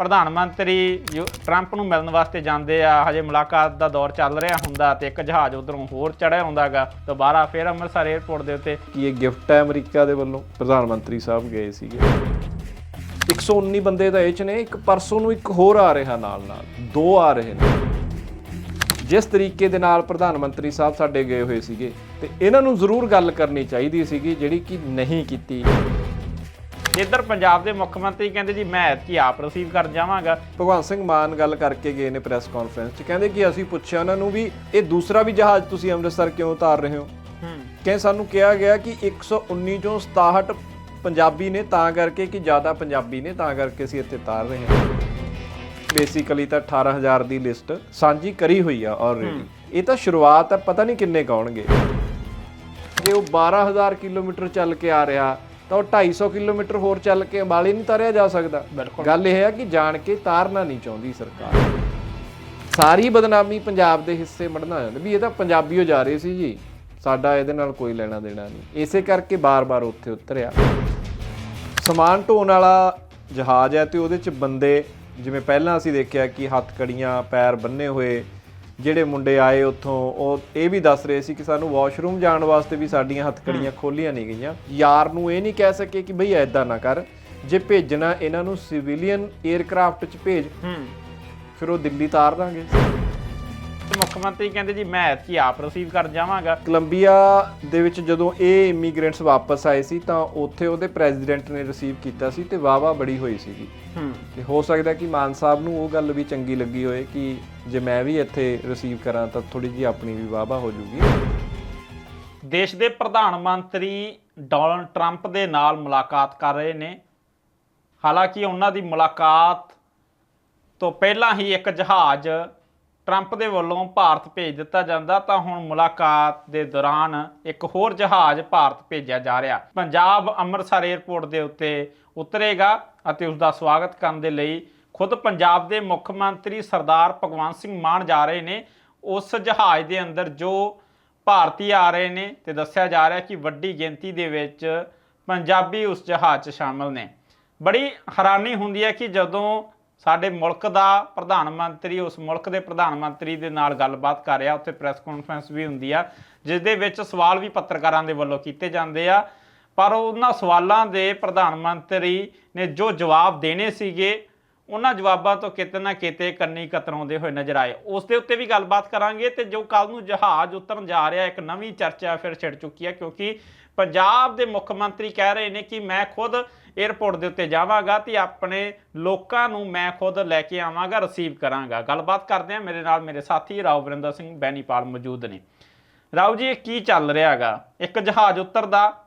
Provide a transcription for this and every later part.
ਪ੍ਰਧਾਨ ਮੰਤਰੀ you- Trump ਨੂੰ ਮਿਲਣ ਵਾਸਤੇ ਜਾਂਦੇ ਆ, ਹਜੇ ਮੁਲਾਕਾਤ ਦਾ ਦੌਰ ਚੱਲ ਰਿਹਾ ਹੁੰਦਾ ਤੇ ਇੱਕ ਜਹਾਜ਼ ਉਧਰੋਂ ਹੋਰ ਚੜਿਆ ਹੁੰਦਾਗਾ, ਦੁਬਾਰਾ ਫਿਰ ਅੰਮ੍ਰਿਤਸਰ 에ਅਰਪੋਰਟ ਦੇ ਉੱਤੇ। ਕੀ ਇਹ ਗਿਫਟ ਹੈ ਅਮਰੀਕਾ ਦੇ ਵੱਲੋਂ? ਪ੍ਰਧਾਨ ਮੰਤਰੀ ਸਾਹਿਬ ਗਏ ਸੀਗੇ। 119 ਬੰਦੇ ਤਾਂ ਇਹ ਚ ਨੇ, ਇੱਕ ਪਰਸੋਂ ਨੂੰ ਇੱਕ ਹੋਰ ਆ ਰਿਹਾ ਨਾਲ ਨਾਲ, ਦੋ ਆ ਰਹੇ ਨੇ। ਜਿਸ ਤਰੀਕੇ ਦੇ ਨਾਲ ਪ੍ਰਧਾਨ ਮੰਤਰੀ ਸਾਹਿਬ ਸਾਡੇ ਗਏ ਹੋਏ ਸੀਗੇ, ਤੇ ਇਹਨਾਂ ਨੂੰ ਜ਼ਰੂਰ ਗੱਲ ਕਰਨੀ ਚਾਹੀਦੀ ਸੀਗੀ ਜਿਹੜੀ ਕਿ ਨਹੀਂ ਕੀਤੀ। ਇੱਧਰ ਪੰਜਾਬ ਦੇ ਮੁੱਖ ਮੰਤਰੀ ਕਹਿੰਦੇ ਜੀ ਮੈਂ ਐਤਕੀ ਆਪ ਰਿਸੀਵ ਕਰਨ ਜਾਵਾਂਗਾ। ਭਗਵੰਤ ਸਿੰਘ ਮਾਨ ਗੱਲ ਕਰਕੇ ਗਏ ਨੇ ਪ੍ਰੈਸ ਕਾਨਫਰੰਸ 'ਚ। ਕਹਿੰਦੇ ਕਿ ਅਸੀਂ ਪੁੱਛਿਆ ਉਹਨਾਂ ਨੂੰ ਵੀ ਇਹ ਦੂਸਰਾ ਵੀ ਜਹਾਜ਼ ਤੁਸੀਂ ਅੰਮ੍ਰਿਤਸਰ ਕਿਉਂ ਉਤਾਰ ਰਹੇ ਹੋ? ਹੂੰ। ਕਿ ਸਾਨੂੰ ਕਿਹਾ ਗਿਆ ਕਿ 119 ਚੋਂ 67 ਪੰਜਾਬੀ ਨੇ ਤਾਂ ਕਰਕੇ ਕਿ ਜ਼ਿਆਦਾ ਪੰਜਾਬੀ ਨੇ ਤਾਂ ਕਰਕੇ ਅਸੀਂ ਇੱਥੇ ਉਤਾਰ ਰਹੇ ਹਾਂ। ਬੇਸਿਕਲੀ ਤਾਂ 18000 ਦੀ ਲਿਸਟ ਸਾਂਝੀ ਕਰੀ ਹੋਈ ਆ ਆਲਰੇਡੀ ਇਹ ਤਾਂ ਸ਼ੁਰੂਆਤ ਹੈ ਪਤਾ ਨਹੀਂ ਕਿੰਨੇ ਕਾਉਣਗੇ ਜੇ ਉਹ 12000 ਕਿਲੋਮੀਟਰ ਚੱਲ ਕੇ ਆ ਰਿਹਾ ਤਾਂ ਉਹ 250 ਕਿਲੋਮੀਟਰ ਹੋਰ ਚੱਲ ਕੇ ਅੰਬਾਲੇ ਨਹੀਂ ਤਾਰਿਆ ਜਾ ਸਕਦਾ। ਗੱਲ ਇਹ ਹੈ ਕਿ ਜਾਣ ਕੇ ਤਾਰਨਾ ਨਹੀਂ ਚਾਹੁੰਦੀ ਸਰਕਾਰ। ਸਾਰੀ ਬਦਨਾਮੀ ਪੰਜਾਬ ਦੇ ਹਿੱਸੇ ਮੜਨਾ ਜਾਂਦਾ ਵੀ ਇਹ ਤਾਂ ਪੰਜਾਬੀਓ ਜਾ ਰਹੇ ਸੀ ਜੀ। ਸਾਡਾ ਇਹਦੇ ਨਾਲ ਕੋਈ ਲੈਣਾ ਦੇਣਾ ਨਹੀਂ। ਇਸੇ ਕਰਕੇ ਬਾਰ-ਬਾਰ ਉੱਥੇ ਉਤਰਿਆ। ਸਮਾਨ ਢੋਣ ਵਾਲਾ ਜਹਾਜ਼ ਹੈ ਤੇ ਉਹਦੇ ਚ ਬੰਦੇ ਜਿਵੇਂ ਪਹਿਲਾਂ ਅਸੀਂ ਦੇਖਿਆ ਕਿ ਹੱਥ ਕੜੀਆਂ ਪੈਰ ਬੰਨੇ ਹੋਏ ਜਿਹੜੇ ਮੁੰਡੇ ਆਏ ਉੱਥੋਂ ਉਹ ਇਹ ਵੀ ਦੱਸ ਰਹੇ ਸੀ ਕਿ ਸਾਨੂੰ ਵਾਸ਼ਰੂਮ ਜਾਣ ਵਾਸਤੇ ਵੀ ਸਾਡੀਆਂ ਹੱਥ ਕੜੀਆਂ ਖੋਲੀਆਂ ਨਹੀਂ ਗਈਆਂ। ਯਾਰ ਨੂੰ ਇਹ ਨਹੀਂ ਕਹਿ ਸਕੇ ਕਿ ਬਈ ਐਦਾਂ ਨਾ ਕਰ। ਜੇ ਭੇਜਣਾ ਇਹਨਾਂ ਨੂੰ ਸਿਵਿਲੀਅਨ 에ਅਰਕ੍ਰਾਫਟ 'ਚ ਭੇਜ ਹੂੰ ਫਿਰ ਉਹ ਦਿੱਲੀ ਤਾਰ ਦਾਂਗੇ। ਤੇ ਮੁੱਖ ਮੰਤਰੀ ਕਹਿੰਦੇ ਜੀ ਮੈਂ ਐਤਕੀ ਆਪ ਰਿਸੀਵ ਕਰਨ ਜਾਵਾਂਗਾ। ਕੋਲੰਬੀਆ ਦੇ ਵਿੱਚ ਜਦੋਂ ਇਹ ਇਮੀਗ੍ਰੈਂਟਸ ਵਾਪਸ ਆਏ ਸੀ ਤਾਂ ਉੱਥੇ ਉਹਦੇ ਪ੍ਰੈਜ਼ੀਡੈਂਟ ਨੇ ਰਿਸੀਵ ਕੀਤਾ ਸੀ ਤੇ ਵਾਵਾ ਬੜੀ ਹੋਈ ਸੀਗੀ। ਹੂੰ। ਤੇ ਹੋ ਸਕਦਾ ਕਿ ਮਾਨ ਸਾਹਿਬ ਨੂੰ ਉਹ ਗੱਲ ਵੀ ਚੰਗੀ ਲੱਗੀ ਹੋਏ ਕਿ ਜੇ ਮੈਂ ਵੀ ਇੱਥੇ ਰਿਸੀਵ ਕਰਾਂ ਤਾਂ ਥੋੜੀ ਜਿਹੀ ਆਪਣੀ ਵੀ ਵਾਵਾ ਹੋ ਜੂਗੀ। ਦੇਸ਼ ਦੇ ਪ੍ਰਧਾਨ ਮੰਤਰੀ ਡੋਨਲਡ ਟਰੰਪ ਦੇ ਨਾਲ ਮੁਲਾਕਾਤ ਕਰ ਰਹੇ ਨੇ। ਹਾਲਾਂਕਿ ਉਹਨਾਂ ਦੀ ਮੁਲਾਕਾਤ ਤੋਂ ਪਹਿਲਾਂ ਹੀ ਇੱਕ ਜਹਾਜ਼ ਟਰੰਪ ਦੇ ਵੱਲੋਂ ਭਾਰਤ ਭੇਜ ਦਿੱਤਾ ਜਾਂਦਾ ਤਾਂ ਹੁਣ ਮੁਲਾਕਾਤ ਦੇ ਦੌਰਾਨ ਇੱਕ ਹੋਰ ਜਹਾਜ਼ ਭਾਰਤ ਭੇਜਿਆ ਜਾ ਰਿਹਾ। ਪੰਜਾਬ ਅੰਮ੍ਰਿਤਸਰ 에ਅਰਪੋਰਟ ਦੇ ਉੱਤੇ ਉਤਰੇਗਾ ਅਤੇ ਉਸ ਦਾ ਸਵਾਗਤ ਕਰਨ ਦੇ ਲਈ ਖੁਦ ਪੰਜਾਬ ਦੇ ਮੁੱਖ ਮੰਤਰੀ ਸਰਦਾਰ ਭਗਵੰਤ ਸਿੰਘ ਮਾਨ ਜਾ ਰਹੇ ਨੇ। ਉਸ ਜਹਾਜ਼ ਦੇ ਅੰਦਰ ਜੋ ਭਾਰਤੀ ਆ ਰਹੇ ਨੇ ਤੇ ਦੱਸਿਆ ਜਾ ਰਿਹਾ ਕਿ ਵੱਡੀ ਗਿਣਤੀ ਦੇ ਵਿੱਚ ਪੰਜਾਬੀ ਉਸ ਜਹਾਜ਼ 'ਚ ਸ਼ਾਮਲ ਨੇ। ਬੜੀ ਹੈਰਾਨੀ ਹੁੰਦੀ ਹੈ ਕਿ ਜਦੋਂ ਸਾਡੇ ਮੁਲਕ ਦਾ ਪ੍ਰਧਾਨ ਮੰਤਰੀ, ਉਸ ਮੁਲਕ ਦੇ ਪ੍ਰਧਾਨ ਮੰਤਰੀ ਦੇ ਨਾਲ ਗੱਲਬਾਤ ਕਰ ਰਿਹਾ, ਉੱਥੇ ਪ੍ਰੈਸ ਕਾਨਫਰੰਸ ਵੀ ਹੁੰਦੀ ਆ ਜਿਸ ਦੇ ਵਿੱਚ ਸਵਾਲ ਵੀ ਪੱਤਰਕਾਰਾਂ ਦੇ ਵੱਲੋਂ ਕੀਤੇ ਜਾਂਦੇ ਆ। ਪਰ ਉਹਨਾਂ ਸਵਾਲਾਂ ਦੇ ਪ੍ਰਧਾਨ ਮੰਤਰੀ ਨੇ ਜੋ ਜਵਾਬ ਦੇਣੇ ਸੀਗੇ, ਉਹਨਾਂ ਜਵਾਬਾਂ ਤੋਂ ਕਿਤੇ ਨਾ ਕਿਤੇ ਕੰਨੀ ਕਤਰਾਉਂਦੇ ਹੋਏ ਨਜ਼ਰ ਆਏ। ਉਸ ਦੇ ਉੱਤੇ ਵੀ ਗੱਲਬਾਤ ਕਰਾਂਗੇ ਤੇ ਜੋ ਕੱਲ ਨੂੰ ਜਹਾਜ਼ ਉਤਰਨ ਜਾ ਰਿਹਾ, ਇੱਕ ਨਵੀਂ ਚਰਚਾ ਫਿਰ ਛਿੜ ਚੁੱਕੀ ਹੈ ਕਿਉਂਕਿ ਪੰਜਾਬ ਦੇ ਮੁੱਖ ਮੰਤਰੀ ਕਹਿ ਰਹੇ ਨੇ ਕਿ ਮੈਂ ਖੁਦ 에ਅਰਪੋਰਟ ਦੇ ਉੱਤੇ ਜਾਵਾਂਗਾ ਤੇ ਆਪਣੇ ਲੋਕਾਂ ਨੂੰ ਮੈਂ ਖੁਦ ਲੈ ਕੇ ਆਵਾਂਗਾ ਰਿਸੀਵ ਕਰਾਂਗਾ। ਗੱਲਬਾਤ ਕਰਦੇ ਹਾਂ, ਮੇਰੇ ਨਾਲ ਮੇਰੇ ਸਾਥੀ ਰਾਓ ਵਰਿੰਦਰ ਸਿੰਘ ਬੈਨੀਪਾਲ ਮੌਜੂਦ ਨੇ। ਰਾਓ ਜੀ, ਇਹ ਕੀ ਚੱਲ ਰਿਹਾ ਹੈਗਾ ਇੱਕ ਜਹਾਜ਼ ਉਤਰਦਾ,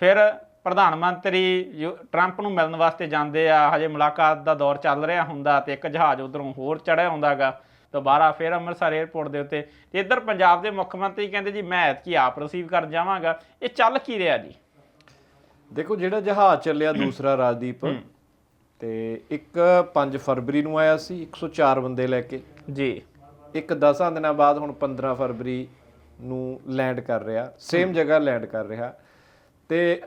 ਫਿਰ ਪ੍ਰਧਾਨ ਮੰਤਰੀ ਯੂ- ਟਰੰਪ ਨੂੰ ਮਿਲਣ ਵਾਸਤੇ ਜਾਂਦੇ ਆ, ਹਜੇ ਮੁਲਾਕਾਤ ਦਾ ਦੌਰ ਚੱਲ ਰਿਹਾ ਹੁੰਦਾ ਤੇ ਇੱਕ ਜਹਾਜ਼ ਉਧਰੋਂ ਹੋਰ ਚੜਿਆ ਹੁੰਦਾਗਾ। ਦੁਬਾਰਾ ਫਿਰ ਅੰਮ੍ਰਿਤਸਰ 에ਅਰਪੋਰਟ ਦੇ ਉੱਤੇ ਤੇ ਇੱਧਰ ਪੰਜਾਬ ਦੇ ਮੁੱਖ ਮੰਤਰੀ ਕਹਿੰਦੇ ਜੀ, ਮੈਂ ਐਤਕੀ ਆਪ ਰਿਸੀਵ ਕਰਨ ਜਾਵਾਂਗਾ। ਇਹ ਚੱਲ ਕੀ ਰਿਹਾ ਜੀ? ਦੇਖੋ ਜਿਹੜਾ ਜਹਾਜ਼ ਚੱਲਿਆ ਦੂਸਰਾ ਰਾਜਦੀਪ ਤੇ ਇੱਕ 5 ਫਰਵਰੀ ਨੂੰ ਆਇਆ ਸੀ 104 ਬੰਦੇ ਲੈ ਕੇ। ਜੀ। ਇੱਕ 10 ਦਿਨਾਂ ਬਾਅਦ ਹੁਣ 15 ਫਰਵਰੀ ਨੂੰ ਲੈਂਡ ਕਰ ਰਿਹਾ ਸੇਮ ਜਗ੍ਹਾ ਲੈਂਡ ਕਰ ਰਿਹਾ। ਤੇ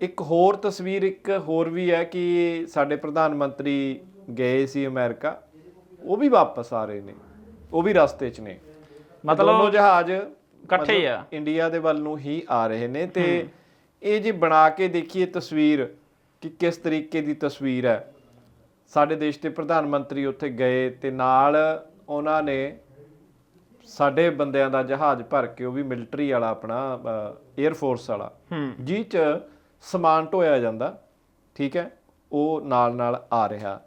ਇੱਕ ਹੋਰ ਤਸਵੀਰ ਇੱਕ ਹੋਰ ਵੀ ਹੈ ਕਿ ਸਾਡੇ ਪ੍ਰਧਾਨ ਮੰਤਰੀ ਗਏ ਸੀ ਅਮਰੀਕਾ ਉਹ ਵੀ ਵਾਪਸ ਆ ਰਹੇ ਨੇ ਉਹ ਵੀ ਰਸਤੇ 'ਚ ਨੇ। ਮਤਲਬ ਦੋਨੋਂ ਜਹਾਜ਼ ਇਕੱਠੇ ਆ। ਇੰਡੀਆ ਦੇ ਵੱਲ ਨੂੰ ਹੀ ਆ ਰਹੇ ਨੇ ਤੇ ਇਹ ਜੇ ਬਣਾ ਕੇ ਦੇਖੀਏ ਤਸਵੀਰ ਕਿ ਕਿਸ ਤਰੀਕੇ ਦੀ ਤਸਵੀਰ ਹੈ। ਸਾਡੇ ਦੇਸ਼ ਦੇ ਪ੍ਰਧਾਨ ਮੰਤਰੀ ਉੱਥੇ ਗਏ ਤੇ ਨਾਲ ਉਹਨਾਂ ਨੇ ਸਾਡੇ ਬੰਦਿਆਂ ਦਾ ਜਹਾਜ਼ ਭਰ ਕੇ ਉਹ ਵੀ ਮਿਲਟਰੀ ਵਾਲਾ ਆਪਣਾ 에ਅਰ ਫੋਰਸ ਵਾਲਾ ਜੀ ਚ ਸਮਾਨ ਢੋਇਆ ਜਾਂਦਾ ਠੀਕ ਹੈ ਉਹ ਨਾਲ ਨਾਲ ਆ ਰਿਹਾ।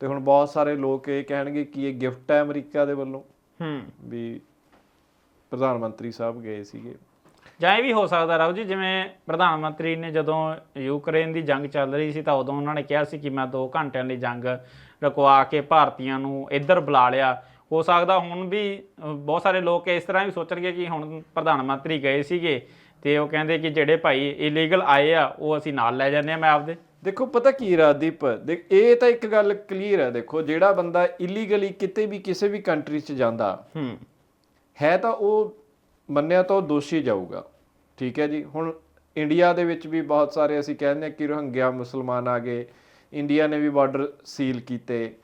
ਤੇ ਹੁਣ ਬਹੁਤ ਸਾਰੇ ਲੋਕ ਇਹ ਕਹਿਣਗੇ ਕਿ ਇਹ ਗਿਫਟ ਹੈ ਅਮਰੀਕਾ ਦੇ ਵੱਲੋਂ। ਹੂੰ। ਵੀ ਪ੍ਰਧਾਨ ਮੰਤਰੀ ਸਾਹਿਬ ਗਏ ਸੀਗੇ। ਜਾਂ ਇਹ ਵੀ ਹੋ ਸਕਦਾ ਰਾਉ ਜੀ ਜਿਵੇਂ ਪ੍ਰਧਾਨ ਮੰਤਰੀ ਨੇ ਜਦੋਂ ਯੂਕਰੇਨ ਦੀ ਜੰਗ ਚੱਲ ਰਹੀ ਸੀ ਤਾਂ ਉਦੋਂ ਉਹਨਾਂ ਨੇ ਕਿਹਾ ਸੀ ਕਿ ਮੈਂ 2 ਘੰਟਿਆਂ ਲਈ ਜੰਗ ਰੁਕਵਾ ਕੇ ਭਾਰਤੀਆਂ ਨੂੰ ਇੱਧਰ ਬੁਲਾ ਲਿਆ। ਹੋ ਸਕਦਾ ਹੁਣ ਵੀ ਬਹੁਤ ਸਾਰੇ ਲੋਕ ਇਸ ਤਰ੍ਹਾਂ ਵੀ ਸੋਚਣਗੇ ਕਿ ਹੁਣ ਪ੍ਰਧਾਨ ਮੰਤਰੀ ਗਏ ਸੀਗੇ ਤੇ ਉਹ ਕਹਿੰਦੇ ਕਿ ਜਿਹੜੇ ਭਾਈ ਇਲੀਗਲ ਆਏ ਆ ਉਹ ਅਸੀਂ ਨਾਲ ਲੈ ਜਾਂਦੇ ਆ ਮੈਂ ਆਪਦੇ। ਦੇਖੋ ਪਤਾ ਕੀ ਰਾਦੀਪ ਇਹ ਤਾਂ ਇੱਕ ਗੱਲ ਕਲੀਅਰ ਹੈ ਦੇਖੋ ਜਿਹੜਾ ਬੰਦਾ ਇਲੀਗਲੀ ਕਿਤੇ ਵੀ ਕਿਸੇ ਵੀ ਕੰਟਰੀ 'ਚ ਜਾਂਦਾ ਹੂੰ। ਹੈ ਤਾਂ ਉਹ ਮੰਨਿਆ ਤਾਂ ਉਹ ਦੋਸ਼ੀ ਜਾਊਗਾ। ਠੀਕ ਹੈ ਜੀ ਹੁਣ ਇੰਡੀਆ ਦੇ ਵਿੱਚ ਵੀ ਬਹੁਤ ਸਾਰੇ ਅਸੀਂ ਕਹਿੰਦੇ ਕਿ ਰੋਹਿੰਗਿਆ ਮੁਸਲਮਾਨ ਆ ਗਏ ਇੰਡੀਆ ਨੇ ਵੀ ਬਾਰਡਰ ਸੀਲ ਕੀਤੇ।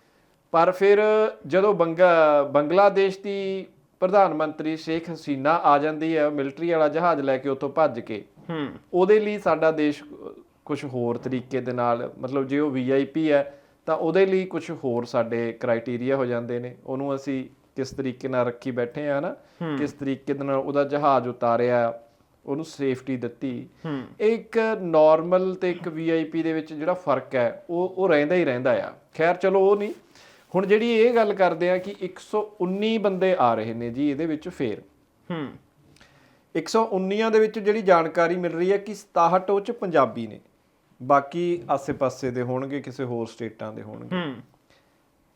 ਪਰ ਫਿਰ ਜਦੋਂ ਬੰਗਾ ਬੰਗਲਾਦੇਸ਼ ਦੀ ਪ੍ਰਧਾਨ ਮੰਤਰੀ ਸ਼ੇਖ ਹਸੀਨਾ ਆ ਜਾਂਦੀ ਹੈ ਮਿਲਟਰੀ ਵਾਲਾ ਜਹਾਜ਼ ਲੈ ਕੇ ਉੱਥੋਂ ਭੱਜ ਕੇ ਹੂੰ। ਉਹਦੇ ਲਈ ਸਾਡਾ ਦੇਸ਼ ਕੁਝ ਹੋਰ ਤਰੀਕੇ ਦੇ ਨਾਲ ਮਤਲਬ ਜੇ ਉਹ ਵੀਆਈਪੀ ਹੈ ਤਾਂ ਉਹਦੇ ਲਈ ਕੁਝ ਹੋਰ ਸਾਡੇ ਕ੍ਰਾਈਟੇਰੀਆ ਹੋ ਜਾਂਦੇ ਨੇ। ਉਹਨੂੰ ਅਸੀਂ ਕਿਸ ਤਰੀਕੇ ਨਾਲ ਰੱਖੀ ਬੈਠੇ ਆ ਨਾ ਕਿਸ ਤਰੀਕੇ ਦੇ ਨਾਲ ਉਹਦਾ ਜਹਾਜ਼ ਉਤਾਰਿਆ ਉਹਨੂੰ ਸੇਫਟੀ ਦਿੱਤੀ। ਇੱਕ ਨਾਰਮਲ ਤੇ ਇੱਕ ਵੀਆਈਪੀ ਦੇ ਵਿੱਚ ਜਿਹੜਾ ਫ਼ਰਕ ਹੈ ਉਹ ਉਹ ਰਹਿੰਦਾ ਹੀ ਰਹਿੰਦਾ ਆ। ਖੈਰ ਚਲੋ ਉਹ ਨਹੀਂ। ਹੁਣ ਜਿਹੜੀ ਇਹ ਗੱਲ ਕਰਦੇ ਆ ਕਿ 119 ਬੰਦੇ ਆ ਰਹੇ ਨੇ ਜੀ ਇਹਦੇ ਵਿੱਚ ਫੇਰ। ਹੂੰ। 119 ਦੇ ਵਿੱਚ ਜਿਹੜੀ ਜਾਣਕਾਰੀ ਮਿਲ ਰਹੀ ਹੈ ਕਿ 67 ਉਹ ਚ ਪੰਜਾਬੀ ਨੇ। ਬਾਕੀ ਆਸੇ-ਪਾਸੇ ਦੇ ਹੋਣਗੇ ਕਿਸੇ ਹੋਰ ਸਟੇਟਾਂ ਦੇ ਹੋਣਗੇ। ਹੂੰ।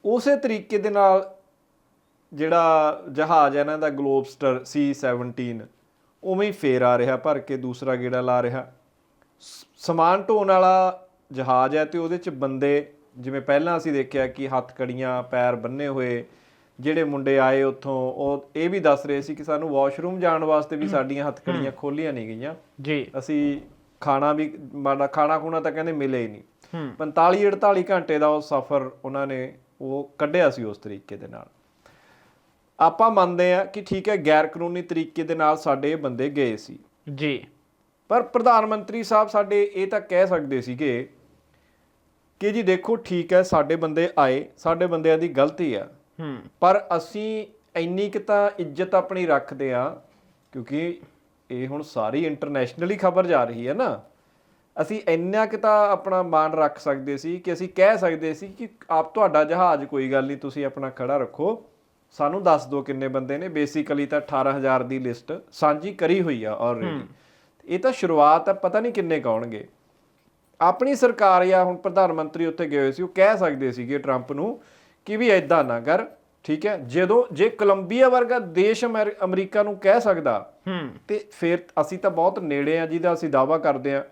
ਉਸੇ ਤਰੀਕੇ ਦੇ ਨਾਲ ਜਿਹੜਾ ਜਹਾਜ਼ ਹੈ ਇਹਨਾਂ ਦਾ ਗਲੋਬਸਟਰ C17 ਉਵੇਂ ਹੀ ਫੇਰ ਆ ਰਿਹਾ ਭਰ ਕੇ ਦੂਸਰਾ ਗੇੜਾ ਲਾ ਰਿਹਾ। ਸਮਾਨ ਢੋਣ ਵਾਲਾ ਜਹਾਜ਼ ਹੈ ਤੇ ਉਹਦੇ ਚ ਬੰਦੇ ਜਿਵੇਂ ਪਹਿਲਾਂ ਅਸੀਂ ਦੇਖਿਆ ਕਿ ਹੱਥ ਕੜੀਆਂ ਪੈਰ ਬੰਨੇ ਹੋਏ ਜਿਹੜੇ ਮੁੰਡੇ ਆਏ ਉੱਥੋਂ ਉਹ ਇਹ ਵੀ ਦੱਸ ਰਹੇ ਸੀ ਕਿ ਸਾਨੂੰ ਵਾਸ਼ਰੂਮ ਜਾਣ ਵਾਸਤੇ ਵੀ ਸਾਡੀਆਂ ਹੱਥ ਕੜੀਆਂ ਖੋਲੀਆਂ ਨਹੀਂ ਗਈਆਂ। ਜੀ। ਅਸੀਂ ਖਾਣਾ ਵੀ ਮਾੜਾ ਖਾਣਾ ਖੂਣਾ ਤਾਂ ਕਹਿੰਦੇ ਮਿਲੇ ਹੀ ਨਹੀਂ। ਹੂੰ। 45 48 ਘੰਟੇ ਦਾ ਉਹ ਸਫ਼ਰ ਉਹਨਾਂ ਨੇ ਉਹ ਕੱਢਿਆ ਸੀ ਉਸ ਤਰੀਕੇ ਦੇ ਨਾਲ। ਆਪਾਂ ਮੰਨਦੇ ਆ ਕਿ ਠੀਕ ਹੈ ਗੈਰ ਕਾਨੂੰਨੀ ਤਰੀਕੇ ਦੇ ਨਾਲ ਸਾਡੇ ਇਹ ਬੰਦੇ ਗਏ ਸੀ। ਜੀ। ਪਰ ਪ੍ਰਧਾਨ ਮੰਤਰੀ ਸਾਹਿਬ ਸਾਡੇ ਇਹ ਤਾਂ ਕਹਿ ਸਕਦੇ ਸੀਗੇ ਕਿ ਜੀ ਦੇਖੋ ਠੀਕ ਹੈ ਸਾਡੇ ਬੰਦੇ ਆਏ ਸਾਡੇ ਬੰਦਿਆਂ ਦੀ ਗਲਤੀ ਆ। ਹੂੰ। ਪਰ ਅਸੀਂ ਇੰਨੀ ਕਿ ਤਾਂ ਇੱਜ਼ਤ ਆਪਣੀ ਰੱਖਦੇ ਆ ਕਿਉਂਕਿ ਇਹ ਹੁਣ ਸਾਰੀ ਇੰਟਰਨੈਸ਼ਨਲੀ ਖਬਰ ਜਾ ਰਹੀ ਹੈ ਨਾ। ਅਸੀਂ ਇੰਨਾ ਕਿ ਤਾਂ ਆਪਣਾ ਮਾਣ ਰੱਖ ਸਕਦੇ ਸੀ ਕਿ ਅਸੀਂ ਕਹਿ ਸਕਦੇ ਸੀ ਕਿ ਆਪ ਤੁਹਾਡਾ ਜਹਾਜ਼ ਕੋਈ ਗੱਲ ਨਹੀਂ ਤੁਸੀਂ ਆਪਣਾ ਖੜਾ ਰੱਖੋ। ਸਾਨੂੰ ਦੱਸ ਦਿਓ ਕਿੰਨੇ ਬੰਦੇ ਨੇ। ਬੇਸਿਕਲੀ ਤਾਂ 18000 ਦੀ ਲਿਸਟ ਸਾਂਝੀ ਕਰੀ ਹੋਈ ਆ ਆਲਰੇਡੀ ਇਹ ਤਾਂ ਸ਼ੁਰੂਆਤ ਹੈ ਪਤਾ ਨਹੀਂ ਕਿੰਨੇ ਕਾਉਣਗੇ ਆਪਣੀ ਸਰਕਾਰ ਜਾਂ ਹੁਣ ਪ੍ਰਧਾਨ ਮੰਤਰੀ ਉੱਥੇ ਗਏ ਹੋਏ ਸੀ ਉਹ ਕਹਿ ਸਕਦੇ ਸੀਗੇ ਟਰੰਪ ਨੂੰ ਕਿ ਵੀ ਐਦਾਂ ਨਾ ਕਰ ਠੀਕ ਹੈ। ਜਦੋਂ ਜੇ ਕੋਲੰਬੀਆ ਵਰਗਾ ਦੇਸ਼ ਅਮਰ- ਅਮਰੀਕਾ ਨੂੰ ਕਹਿ ਸਕਦਾ ਹੂੰ। ਤੇ ਫਿਰ ਅਸੀਂ ਤਾਂ ਬਹੁਤ ਨੇੜੇ ਆ ਜਿਹਦਾ ਅਸੀਂ ਦਾਵਾ ਕਰਦੇ ਆ।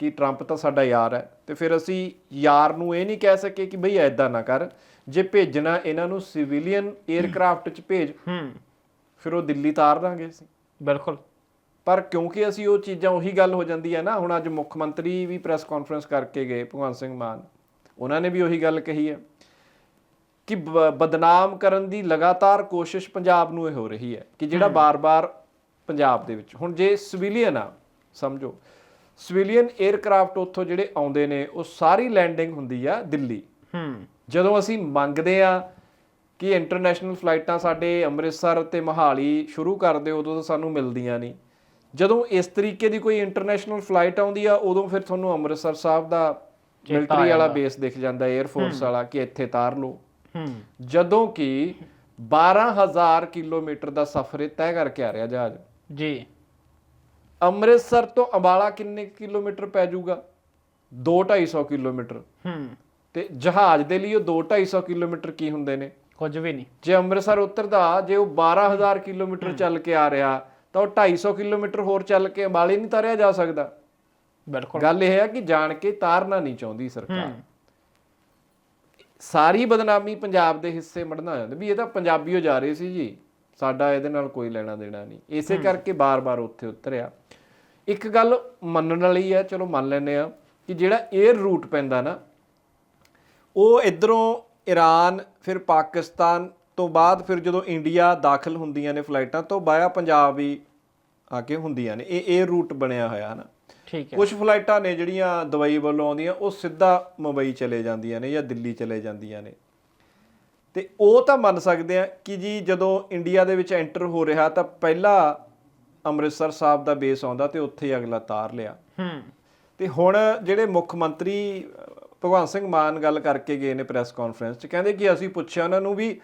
ਕਿ ਟਰੰਪ ਤਾਂ ਸਾਡਾ ਯਾਰ ਹੈ। ਤੇ ਫਿਰ ਅਸੀਂ ਯਾਰ ਨੂੰ ਇਹ ਨਹੀਂ ਕਹਿ ਸਕੇ ਕਿ ਬਈ ਐਦਾਂ ਨਾ ਕਰ। ਜੇ ਭੇਜਣਾ ਇਹਨਾਂ ਨੂੰ ਸਿਵਿਲੀਅਨ 에ਅਰਕ੍ਰਾਫਟ 'ਚ ਭੇਜ ਹੂੰ। ਫਿਰ ਉਹ ਦਿੱਲੀ ਤਾਰ ਦਾਂਗੇ ਅਸੀਂ। ਬਿਲਕੁਲ। ਪਰ ਕਿਉਂਕਿ ਅਸੀਂ ਉਹ ਚੀਜ਼ਾਂ ਉਹੀ ਗੱਲ ਹੋ ਜਾਂਦੀ ਹੈ ਨਾ ਹੁਣ ਅੱਜ ਮੁੱਖ ਮੰਤਰੀ ਵੀ ਪ੍ਰੈਸ ਕਾਨਫਰੰਸ ਕਰਕੇ ਗਏ ਭਗਵੰਤ ਸਿੰਘ ਮਾਨ। ਉਹਨਾਂ ਨੇ ਵੀ ਉਹੀ ਗੱਲ ਕਹੀ ਹੈ ਕਿ ਬਦਨਾਮ ਕਰਨ ਦੀ ਲਗਾਤਾਰ ਕੋਸ਼ਿਸ਼ ਪੰਜਾਬ ਨੂੰ ਇਹ ਹੋ ਰਹੀ ਹੈ ਕਿ ਜਿਹੜਾ ਬਾਰ-ਬਾਰ ਪੰਜਾਬ ਦੇ ਵਿੱਚ ਹੁਣ ਜੇ ਸਿਵਿਲੀਅਨ ਆ ਸਮਝੋ ਸਿਵਿਲੀਅਨ 에ਅਰਕ੍ਰਾਫਟ ਉੱਥੋਂ ਜਿਹੜੇ ਆਉਂਦੇ ਨੇ ਉਹ ਸਾਰੀ ਲੈਂਡਿੰਗ ਹੁੰਦੀ ਆ ਦਿੱਲੀ। ਹੂੰ। ਜਦੋਂ ਅਸੀਂ ਮੰਗਦੇ ਆ ਕਿ ਇੰਟਰਨੈਸ਼ਨਲ ਫਲਾਈਟਾਂ ਸਾਡੇ ਅੰਮ੍ਰਿਤਸਰ ਤੇ ਮਹਾਲੀ ਸ਼ੁਰੂ ਕਰਦੇ ਉਦੋਂ ਤਾਂ ਸਾਨੂੰ ਮਿਲਦੀਆਂ ਨਹੀਂ। ਜਦੋਂ ਇਸ ਤਰੀਕੇ ਦੀ ਕੋਈ ਇੰਟਰਨੈਸ਼ਨਲ ਫਲਾਈਟ ਆਉਂਦੀ ਆ ਉਦੋਂ ਫਿਰ ਤੁਹਾਨੂੰ ਅੰਮ੍ਰਿਤਸਰ ਸਾਹਿਬ ਦਾ ਮਿਲਟਰੀ ਵਾਲਾ ਬੇਸ ਦਿਖ ਜਾਂਦਾ 에ਅਰ ਫੋਰਸ ਵਾਲਾ ਕਿ ਇੱਥੇ ਤਾਰ ਲਓ। ਹੂੰ। ਜਦੋਂ ਕਿ 12000 ਕਿਲੋਮੀਟਰ ਦਾ ਸਫ਼ਰ ਇਹ ਤੈਅ ਕਰਕੇ ਆ ਰਿਹਾ ਜਹਾਜ਼। ਜੀ। ਅੰਮ੍ਰਿਤਸਰ ਤੋਂ ਅੰਬਾਲਾ ਕਿੰਨੇ ਕਿਲੋਮੀਟਰ ਪੈ ਜਾਊਗਾ? 2-250 ਕਿਲੋਮੀਟਰ। ਹੂੰ। ਤੇ ਜਹਾਜ਼ ਦੇ ਲਈ ਉਹ 2-250 ਕਿਲੋਮੀਟਰ ਕੀ ਹੁੰਦੇ ਨੇ? ਕੁਝ ਵੀ ਨਹੀਂ। ਜੇ ਅੰਮ੍ਰਿਤਸਰ ਉਤਰਦਾ ਜੇ ਉਹ 12000 ਕਿਲੋਮੀਟਰ ਚੱਲ ਕੇ ਆ ਰਿਹਾ ਤਾਂ ਉਹ 250 ਕਿਲੋਮੀਟਰ ਹੋਰ ਚੱਲ ਕੇ ਅੰਬਾਲੇ ਨਹੀਂ ਤਾਰਿਆ ਜਾ ਸਕਦਾ। ਬਿਲਕੁਲ। ਗੱਲ ਇਹ ਹੈ ਕਿ ਜਾਣ ਕੇ ਤਾਰਨਾ ਨਹੀਂ ਚਾਹੁੰਦੀ ਸਰਕਾਰ। ਸਾਰੀ ਬਦਨਾਮੀ ਪੰਜਾਬ ਦੇ ਹਿੱਸੇ ਮੜਨਾ ਜਾਂਦਾ ਵੀ ਇਹ ਤਾਂ ਪੰਜਾਬੀਓ ਜਾ ਰਹੇ ਸੀ ਜੀ। ਸਾਡਾ ਇਹਦੇ ਨਾਲ ਕੋਈ ਲੈਣਾ ਦੇਣਾ ਨਹੀਂ। ਇਸੇ ਕਰਕੇ ਬਾਰ-ਬਾਰ ਉੱਥੇ ਉਤਰਿਆ। ਇੱਕ ਗੱਲ ਮੰਨਣ ਵਾਲੀ ਹੈ ਚਲੋ ਮੰਨ ਲੈਨੇ ਆ ਕਿ ਜਿਹੜਾ 에ਅਰ ਰੂਟ ਪੈਂਦਾ ਨਾ ਉਹ ਇਧਰੋਂ ਈਰਾਨ ਫਿਰ ਪਾਕਿਸਤਾਨ ਤੋਂ ਬਾਅਦ ਫਿਰ ਜਦੋਂ ਇੰਡੀਆ ਦਾਖਲ ਹੁੰਦੀਆਂ ਨੇ ਫਲਾਈਟਾਂ ਤੋਂ ਬਾਇਆ ਪੰਜਾਬ ਵੀ ਆ ਕੇ ਹੁੰਦੀਆਂ ਨੇ। ਇਹ 에ਅਰ ਰੂਟ ਬਣਿਆ ਹੋਇਆ ਨਾ। ਠੀਕ ਹੈ। ਕੁਝ ਫਲਾਈਟਾਂ ਨੇ ਜਿਹੜੀਆਂ ਦੁਬਈ ਵੱਲੋਂ ਆਉਂਦੀਆਂ ਉਹ ਸਿੱਧਾ ਮੁੰਬਈ ਚਲੇ ਜਾਂਦੀਆਂ ਨੇ ਜਾਂ ਦਿੱਲੀ ਚਲੇ ਜਾਂਦੀਆਂ ਨੇ। ਤੇ ਉਹ ਤਾਂ ਮੰਨ ਸਕਦੇ ਆ ਕਿ ਜੀ ਜਦੋਂ ਇੰਡੀਆ ਦੇ ਵਿੱਚ ਐਂਟਰ ਹੋ ਰਿਹਾ ਤਾਂ ਪਹਿਲਾ ਅੰਮ੍ਰਿਤਸਰ ਸਾਹਿਬ ਦਾ ਬੇਸ ਆਉਂਦਾ ਤੇ ਉੱਥੇ ਅਗਲਾ ਤਾਰ ਲਿਆ। ਹੂੰ। ਤੇ ਹੁਣ ਜਿਹੜੇ ਮੁੱਖ ਮੰਤਰੀ ਭਗਵੰਤ ਸਿੰਘ ਮਾਨ ਗੱਲ ਕਰਕੇ ਗਏ ਨੇ ਪ੍ਰੈਸ ਕਾਨਫਰੰਸ 'ਚ ਕਹਿੰਦੇ ਕਿ ਅਸੀਂ ਪੁੱਛਿਆ ਉਹਨਾਂ ਨੂੰ ਵੀ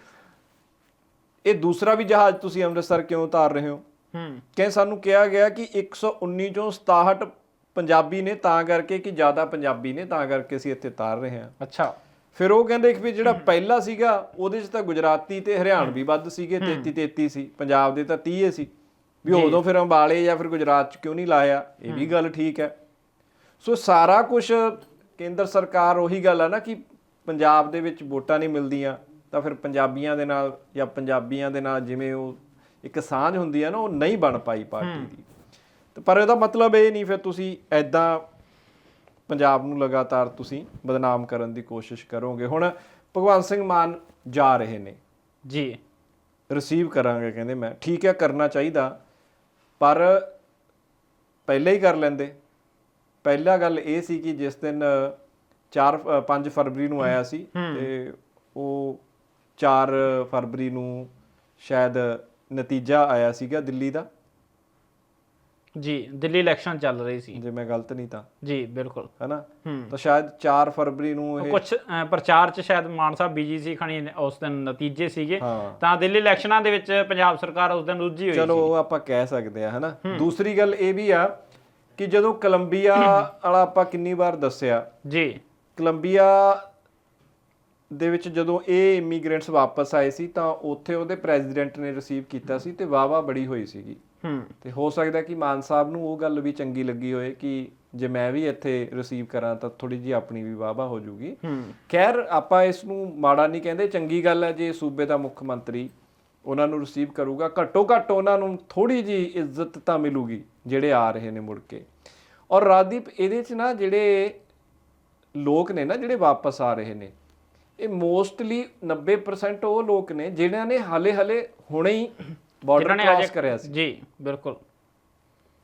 ਇਹ ਦੂਸਰਾ ਵੀ ਜਹਾਜ਼ ਤੁਸੀਂ ਅੰਮ੍ਰਿਤਸਰ ਕਿਉਂ ਉਤਾਰ ਰਹੇ ਹੋ? ਹੂੰ। ਕਿ ਸਾਨੂੰ ਕਿਹਾ ਗਿਆ ਕਿ 119 ਚੋਂ 67 ਪੰਜਾਬੀ ਨੇ ਤਾਂ ਕਰਕੇ ਕਿ ਜ਼ਿਆਦਾ ਪੰਜਾਬੀ ਨੇ ਤਾਂ ਕਰਕੇ ਅਸੀਂ ਇੱਥੇ ਤਾਰ ਰਹੇ ਹਾਂ। ਅੱਛਾ। ਫਿਰ ਉਹ ਕਹਿੰਦੇ ਕਿ ਵੀ ਜਿਹੜਾ ਪਹਿਲਾ ਸੀਗਾ ਉਹਦੇ 'ਚ ਤਾਂ ਗੁਜਰਾਤੀ ਤੇ ਹਰਿਆਣਵੀ ਵੱਧ ਸੀਗੇ 33 33 ਸੀ। ਪੰਜਾਬ ਦੇ ਤਾਂ 30 ਸੀ। ਵੀ ਉਦੋਂ ਫਿਰ ਅੰਬਾਲੇ ਜਾਂ ਫਿਰ ਗੁਜਰਾਤ 'ਚ ਕਿਉਂ ਨਹੀਂ ਲਾਇਆ? ਇਹ ਵੀ ਗੱਲ ਠੀਕ ਹੈ। ਸੋ ਸਾਰਾ ਕੁਝ ਕੇਂਦਰ ਸਰਕਾਰ ਉਹੀ ਗੱਲ ਆ ਨਾ ਕਿ ਪੰਜਾਬ ਦੇ ਵਿੱਚ ਵੋਟਾਂ ਨਹੀਂ ਮਿਲਦੀਆਂ ਤਾਂ ਫਿਰ ਪੰਜਾਬੀਆਂ ਦੇ ਨਾਲ ਜਾਂ ਪੰਜਾਬੀਆਂ ਦੇ ਨਾਲ ਜਿਵੇਂ ਉਹ ਇੱਕ ਸਾਂਝ ਹੁੰਦੀ ਆ ਨਾ ਉਹ ਨਹੀਂ ਬਣ ਪਾਈ ਪਾਰਟੀ ਦੀ। ਪਰ ਇਹਦਾ ਮਤਲਬ ਇਹ ਨਹੀਂ ਫਿਰ ਤੁਸੀਂ ਐਦਾਂ ਪੰਜਾਬ ਨੂੰ ਲਗਾਤਾਰ ਤੁਸੀਂ ਬਦਨਾਮ ਕਰਨ ਦੀ ਕੋਸ਼ਿਸ਼ ਕਰੋਗੇ। ਹੁਣ ਭਗਵੰਤ ਸਿੰਘ ਮਾਨ ਜਾ ਰਹੇ ਨੇ। ਜੀ। ਰਿਸੀਵ ਕਰਾਂਗੇ ਕਹਿੰਦੇ ਮੈਂ। ਠੀਕ ਹੈ ਕਰਨਾ ਚਾਹੀਦਾ। ਪਰ ਪਹਿਲਾਂ ਹੀ ਕਰ ਲੈਂਦੇ। ਪਹਿਲਾ ਗੱਲ ਇਹ ਸੀ ਕਿ ਜਿਸ ਦਿਨ 4 5 ਫਰਵਰੀ ਨੂੰ ਆਇਆ ਸੀ ਤੇ ਉਹ 4 ਫਰਵਰੀ ਨੂੰ ਸ਼ਾਇਦ ਨਤੀਜਾ ਆਇਆ ਸੀਗਾ ਦਿੱਲੀ ਦਾ। ਜੀ ਦਿੱਲੀ ਇਲੈਕਸ਼ਨ ਚੱਲ ਰਹੀ ਸੀ। ਜੇ ਮੈਂ ਗਲਤ ਨਹੀਂ ਤਾਂ। ਜੀ ਬਿਲਕੁਲ। ਹੈਨਾ? ਤਾਂ ਸ਼ਾਇਦ 4 ਫਰਵਰੀ ਨੂੰ ਇਹ ਕੁਝ ਪ੍ਰਚਾਰ ਚ ਸ਼ਾਇਦ ਮਾਨ ਸਾਹਿਬ ਬੀਜੀ ਸੀ ਖਣੀ ਉਸ ਦਿਨ ਨਤੀਜੇ ਸੀਗੇ। ਤਾਂ ਦਿੱਲੀ ਇਲੈਕਸ਼ਨਾਂ ਦੇ ਵਿੱਚ ਪੰਜਾਬ ਸਰਕਾਰ ਉਸ ਦਿਨ ਰੁੱਝੀ ਹੋਈ ਚਲੋ ਉਹ ਆਪਾਂ ਕਹਿ ਸਕਦੇ ਆ ਹਨਾ? ਦੂਸਰੀ ਗੱਲ ਇਹ ਵੀ ਆ ਕਿ ਜਦੋਂ ਕੋਲੰਬੀਆ ਵਾਲਾ ਆਪਾਂ ਕਿੰਨੀ ਵਾਰ ਦੱਸਿਆ ਜੀ। ਕੋਲੰਬੀਆ ਦੇ ਵਿੱਚ ਜਦੋਂ ਇਹ ਇਮੀਗ੍ਰੈਂਟਸ ਵਾਪਸ ਆਏ ਸੀ ਤਾਂ ਉੱਥੇ ਉਹਦੇ ਪ੍ਰੈਜ਼ੀਡੈਂਟ ਨੇ ਰਿਸੀਵ ਕੀਤਾ ਸੀ ਤੇ ਵਾਵਾ ਬੜੀ ਹੋਈ ਸੀਗੀ। ਹੂੰ। ਤੇ ਹੋ ਸਕਦਾ ਕਿ ਮਾਨ ਸਾਹਿਬ ਨੂੰ ਉਹ ਗੱਲ ਵੀ ਚੰਗੀ ਲੱਗੀ ਹੋਏ ਕਿ ਜੇ ਮੈਂ ਵੀ ਇੱਥੇ ਰਿਸੀਵ ਕਰਾਂ ਤਾਂ ਥੋੜੀ ਜੀ ਆਪਣੀ ਵੀ ਵਾਵਾ ਹੋ ਜੂਗੀ। ਖੈਰ ਆਪਾਂ ਇਸ ਨੂੰ ਮਾੜਾ ਨਹੀਂ ਕਹਿੰਦੇ ਚੰਗੀ ਗੱਲ ਹੈ ਜੇ ਸੂਬੇ ਦਾ ਮੁੱਖ ਮੰਤਰੀ ਉਹਨਾਂ ਨੂੰ ਰਿਸੀਵ ਕਰੂਗਾ ਘੱਟੋ ਘੱਟ ਉਹਨਾਂ ਨੂੰ ਥੋੜੀ ਜੀ ਇੱਜ਼ਤ ਤਾਂ ਮਿਲੂਗੀ ਜਿਹੜੇ ਆ ਰਹੇ ਨੇ ਮੁੜ ਕੇ। ਔਰ ਰਾਜਦੀਪ ਇਹਦੇ 'ਚ ਨਾ ਜਿਹੜੇ ਲੋਕ ਨੇ ਨਾ ਜਿਹੜੇ ਵਾਪਸ ਆ ਰਹੇ ਨੇ ਇਹ ਮੋਸਟਲੀ 90% ਉਹ ਲੋਕ ਨੇ ਜਿਨ੍ਹਾਂ ਨੇ ਹਾਲੇ ਹਾਲੇ ਹੁਣੇ ਹੀ ਬਾਰਡਰ ਕ੍ਰਾਸ ਕਰਿਆ ਸੀ। ਜੀ ਬਿਲਕੁਲ।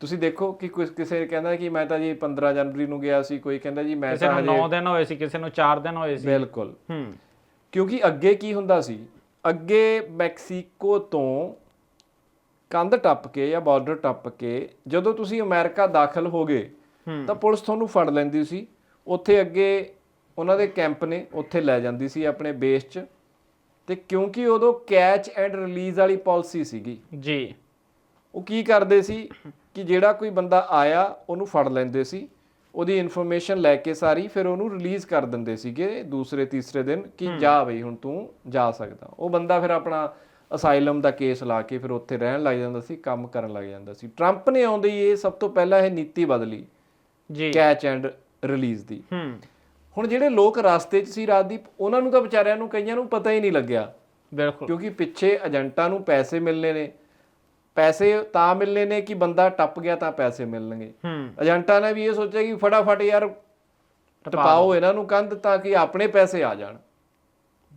ਤੁਸੀਂ ਦੇਖੋ ਕਿ ਕਿਸੇ ਕਹਿੰਦਾ ਕਿ ਮੈਂ ਤਾਂ ਜੀ 15 ਜਨਵਰੀ ਨੂੰ ਗਿਆ ਸੀ ਕੋਈ ਕਹਿੰਦਾ ਜੀ ਮੈਂ ਕਿਸੇ ਤਾਂ ਨੂੰ 9 ਦਿਨ ਹੋਏ ਸੀ ਕਿਸੇ ਨੂੰ 4 ਦਿਨ ਹੋਏ ਸੀ। ਬਿਲਕੁਲ। ਹੂੰ। ਕਿਉਂਕਿ ਅੱਗੇ ਕੀ ਹੁੰਦਾ ਸੀ? ਅੱਗੇ ਮੈਕਸੀਕੋ ਤੋਂ ਕੰਧ ਟੱਪ ਕੇ ਜਾਂ ਬਾਰਡਰ ਟੱਪ ਕੇ ਜਦੋਂ ਤੁਸੀਂ ਅਮਰੀਕਾ ਦਾਖਲ ਹੋ ਗਏ ਹੂੰ। ਤਾਂ ਪੁਲਿਸ ਤੁਹਾਨੂੰ ਫੜ ਲੈਂਦੀ ਸੀ। ਉੱਥੇ ਅੱਗੇ ਉਹਨਾਂ ਦੇ ਕੈਂਪ ਨੇ ਉੱਥੇ ਲੈ ਜਾਂਦੀ ਸੀ ਆਪਣੇ ਬੇਸ 'ਚ। ਤੇ ਕਿਉਂਕਿ ਉਦੋਂ ਕੈਚ ਐਂਡ ਰਿਲੀਜ਼ ਵਾਲੀ ਪਾਲਿਸੀ ਸੀਗੀ। ਜੀ। ਉਹ ਕੀ ਕਰਦੇ ਸੀ ਕਿ ਜਿਹੜਾ ਕੋਈ ਬੰਦਾ ਆਇਆ ਉਹਨੂੰ ਫੜ ਲੈਂਦੇ ਸੀ ਉਹਦੀ ਇਨਫੋਰਮੇਸ਼ਨ ਲੈ ਕੇ ਸਾਰੀ ਫਿਰ ਉਹਨੂੰ ਰਿਲੀਜ਼ ਕਰ ਦਿੰਦੇ ਸੀਗੇ ਦੂਸਰੇ ਤੀਸਰੇ ਦਿਨ ਕਿ ਜਾ ਬਈ ਹੁਣ ਤੂੰ ਜਾ ਸਕਦਾ। ਉਹ ਬੰਦਾ ਫਿਰ ਆਪਣਾ ਅਸਾਈਲਮ ਦਾ ਕੇਸ ਲਾ ਕੇ ਫਿਰ ਉੱਥੇ ਰਹਿਣ ਲੱਗ ਜਾਂਦਾ ਸੀ ਕੰਮ ਕਰਨ ਲੱਗ ਜਾਂਦਾ ਸੀ। ਟਰੰਪ ਨੇ ਆਉਂਦੇ ਹੀ ਇਹ ਸਭ ਤੋਂ ਪਹਿਲਾਂ ਇਹ ਨੀਤੀ ਬਦਲੀ ਜੀ। ਕੈਚ ਐਂਡ ਰਿਲੀਜ਼ ਦੀ। ਹੂੰ। ਹੁਣ ਜਿਹੜੇ ਲੋਕ ਰਸਤੇ 'ਚ ਸੀ ਰਾਜਦੀਪ ਉਹਨਾਂ ਨੂੰ ਤਾਂ ਵਿਚਾਰਿਆਂ ਨੂੰ ਕਈਆਂ ਨੂੰ ਪਤਾ ਹੀ ਨਹੀਂ ਲੱਗਿਆ। ਬਿਲਕੁਲ। ਕਿਉਂਕਿ ਪਿੱਛੇ ਏਜੰਟਾਂ ਨੂੰ ਪੈਸੇ ਮਿਲਨੇ ਨੇ। ਪੈਸੇ ਤਾਂ ਮਿਲਨੇ ਨੇ ਕਿ ਬੰਦਾ ਟੱਪ ਗਿਆ ਤਾਂ ਪੈਸੇ ਮਿਲਣਗੇ। ਏਜੰਟਾਂ ਨੇ ਵੀ ਇਹ ਸੋਚਿਆ ਕਿ ਫਟਾਫਟ ਯਾਰ ਟਪਾਓ ਇਹਨਾਂ ਨੂੰ ਕੰਧ ਤਾਂ ਕਿ ਆਪਣੇ ਪੈਸੇ ਆ ਜਾਣ।